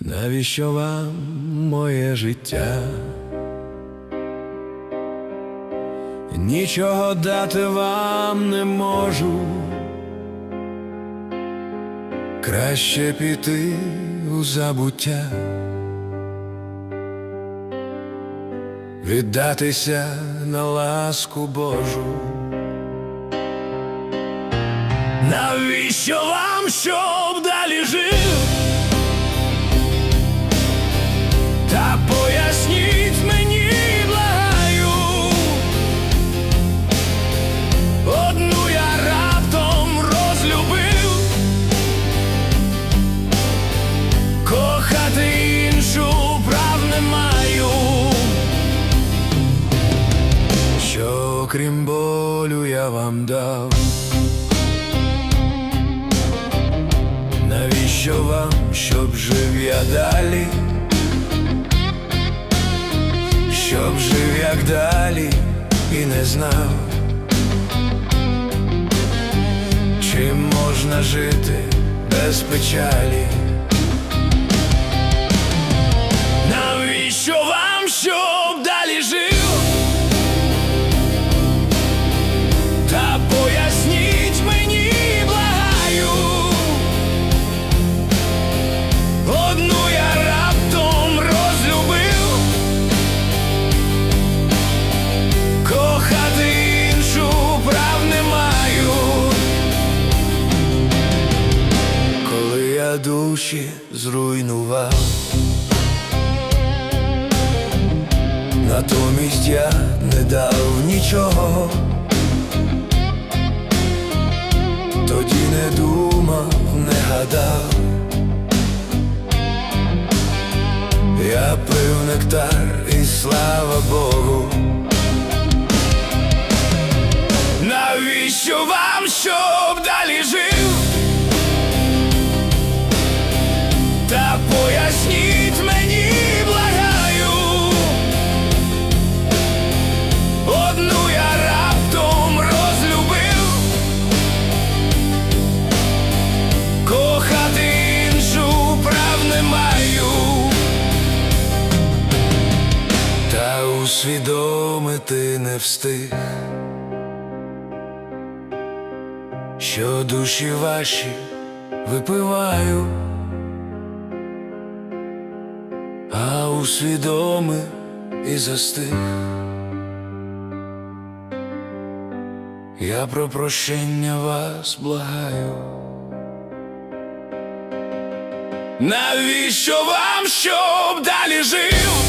Навіщо вам моє життя? Нічого дати вам не можу. Краще піти у забуття, віддатися на ласку Божу. Навіщо вам, щоб далі жив? Крім болю я вам дав. Навіщо вам, щоб жив я далі? Щоб жив як далі і не знав, чим можна жити без печалі. Навіщо вам, щоб душі зруйнував, натомість я не дав нічого, тоді не думав, не гадав. Я пив нектар і слава Богу. Навіщо вам, щоб далі жив? Усвідомити не встиг. що душі ваші випиваю, а усвідомив і застиг. Я про прощення вас благаю. Навіщо вам, щоб далі жив?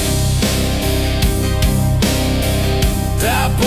Stop